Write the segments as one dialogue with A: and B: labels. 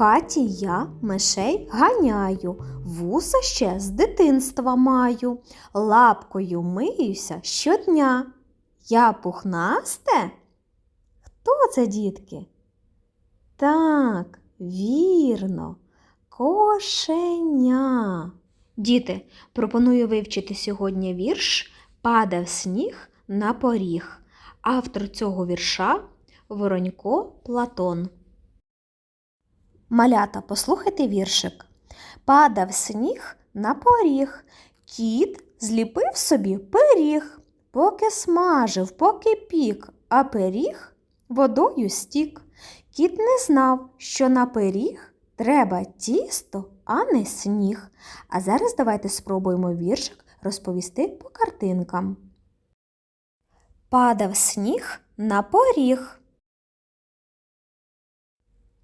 A: хаті я мишей ганяю, вуса ще з дитинства маю, лапкою миюся щодня. Я пухнасте? Хто це, дітки? Так, вірно, кошеня. Діти, пропоную вивчити сьогодні вірш Падав сніг на поріг. Автор цього вірша Воронько Платон. Малята, послухайте віршик. Падав сніг на поріг, кіт зліпив собі пиріг, поки смажив, поки пік, а пиріг водою стік. Кіт не знав, що на пиріг треба тісто, а не сніг. А зараз давайте спробуємо віршик розповісти по картинкам. Падав сніг на поріг.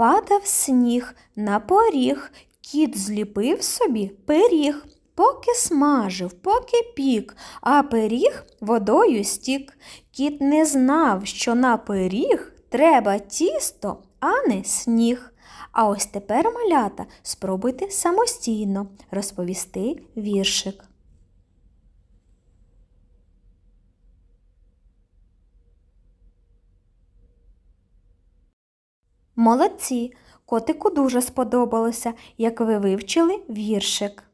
A: Падав сніг на поріг, кіт зліпив собі пиріг, поки смажив, поки пік, а пиріг водою стік. Кіт не знав, що на пиріг треба тісто, а не сніг. А ось тепер, малята, спробуйте самостійно розповісти віршик. Молодці! Котику дуже сподобалося, як ви вивчили віршик.